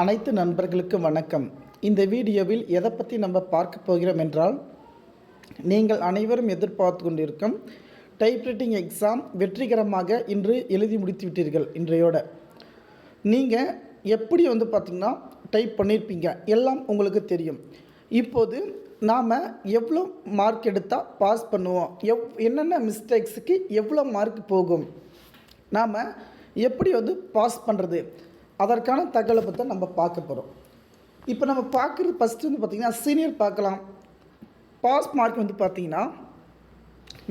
அனைத்து நண்பர்களுக்கும் வணக்கம். இந்த வீடியோவில் எதை பற்றி நம்ம பார்க்க போகிறோம் என்றால் நீங்கள் அனைவரும் எதிர்பார்த்து கொண்டிருக்கும் டைப்ரைட்டிங் எக்ஸாம் வெற்றிகரமாக இன்று எழுதி முடித்து விட்டீர்கள் இன்றையோட. நீங்கள் எப்படி வந்து பார்த்திங்கன்னா டைப் பண்ணியிருப்பீங்க எல்லாம் உங்களுக்கு தெரியும். இப்போது நாம் எவ்வளோ மார்க் எடுத்தால் பாஸ் பண்ணுவோம் எவ் என்னென்ன மிஸ்டேக்ஸுக்கு எவ்வளோ மார்க் போகும் நாம் எப்படி வந்து பாஸ் பண்ணுறது அதற்கான தகவலை பற்றி நம்ம பார்க்க போகிறோம் இப்போ நம்ம பார்க்குறது ஃபஸ்ட்டு வந்து பார்த்திங்கன்னா சீனியர் பார்க்கலாம். பாஸ் மார்க் வந்து பார்த்திங்கன்னா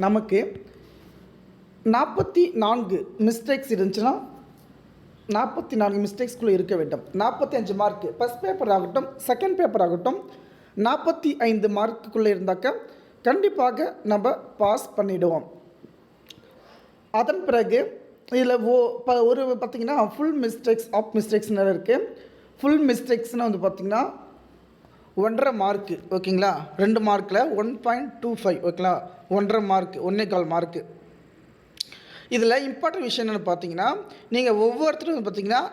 நமக்கு நாற்பத்தி நான்கு மிஸ்டேக்ஸ் இருந்துச்சுன்னா நாற்பத்தி நான்கு மிஸ்டேக்ஸ்குள்ளே இருக்க வேண்டும். நாற்பத்தி அஞ்சு மார்க்கு ஃபஸ்ட் பேப்பர் ஆகட்டும் செகண்ட் பேப்பர் ஆகட்டும் நாற்பத்தி ஐந்து மார்க்குக்குள்ளே இருந்தாக்க கண்டிப்பாக நம்ம பாஸ் பண்ணிவிடுவோம் அதன் பிறகு இதில் ஓ இப்போ ஒரு பார்த்திங்கன்னா ஃபுல் மிஸ்டேக்ஸ் ஆஃப் மிஸ்டேக்ஸ்னு இருக்குது ஃபுல் மிஸ்டேக்ஸ்னால் வந்து பார்த்திங்கன்னா ஒன்றரை மார்க்கு ஓகேங்களா? ரெண்டு மார்க்கில் ஒன் பாயிண்ட் டூ ஃபைவ் ஓகேங்களா? ஒன்றரை மார்க்கு ஒன்றே கால் மார்க்கு இதில் இம்பார்ட்டன்ட் விஷயம் என்னென்னு பார்த்தீங்கன்னா நீங்கள் ஒவ்வொருத்தரும் வந்து பார்த்திங்கன்னா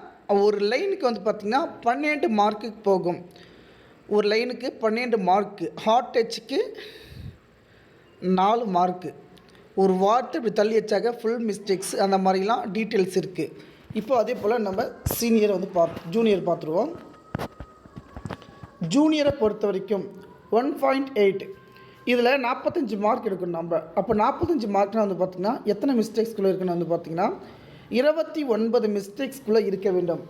ஒரு லைனுக்கு வந்து பார்த்திங்கன்னா பன்னெண்டு மார்க்குக்கு போகும். ஒரு லைனுக்கு பன்னெண்டு மார்க்கு ஹார்ட் டச்சுக்கு நாலு மார்க்கு ஒரு வார்த்தை இப்படி தள்ளி வச்சாக்க ஃபுல் மிஸ்டேக்ஸ் அந்த மாதிரிலாம் டீட்டெயில்ஸ் இருக்குது இப்போ அதே போல் நம்ம சீனியரை வந்து பா ஜூனியர் பார்த்துருவோம் ஜூனியரை பொறுத்த வரைக்கும் ஒன் பாயிண்ட் எயிட் இதில் நாற்பத்தஞ்சு மார்க் எடுக்கணும் நம்ம. அப்போ நாற்பத்தஞ்சு மார்க்னால் வந்து பார்த்திங்கன்னா எத்தனை மிஸ்டேக்ஸ்குள்ளே இருக்குன்னு வந்து பார்த்திங்கன்னா இருபத்தி ஒன்பது மிஸ்டேக்ஸ்குள்ளே இருக்க வேண்டும்.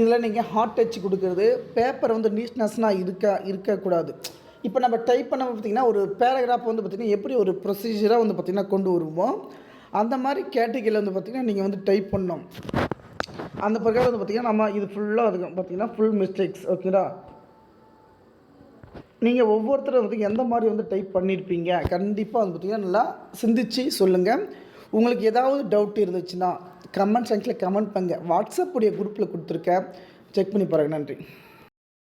இதில் நீங்கள் ஹார்ட் டச் கொடுக்குறது பேப்பர் வந்து நீட்னஸ்னால் இருக்க இருக்கக்கூடாது. இப்போ நம்ம டைப் பண்ண பார்த்திங்கன்னா ஒரு பேராகிராஃப் வந்து பார்த்திங்கன்னா எப்படி ஒரு ப்ரொசீஜராக வந்து பார்த்திங்கன்னா கொண்டு வருவோம் அந்த மாதிரி கேட்டகிரியில் வந்து பார்த்திங்கன்னா நீங்கள் வந்து டைப் பண்ணோம் அந்த பிரகாரம் வந்து பார்த்திங்கன்னா நம்ம இது ஃபுல்லாக இருக்கும். பார்த்திங்கன்னா ஃபுல் மிஸ்டேக்ஸ் ஓகேடா நீங்கள் ஒவ்வொருத்தரும் வந்து எந்த மாதிரி வந்து டைப் பண்ணியிருப்பீங்க கண்டிப்பாக வந்து பார்த்திங்கன்னா நல்லா சிந்திச்சு சொல்லுங்கள் உங்களுக்கு ஏதாவது டவுட் இருந்துச்சுன்னா கமெண்ட் செக்ஷனில் கமெண்ட் பண்ணுங்கள் வாட்ஸ்அப்புடைய குரூப்பில் கொடுத்துருக்கேன். செக் பண்ணி பாருங்கள் நன்றி.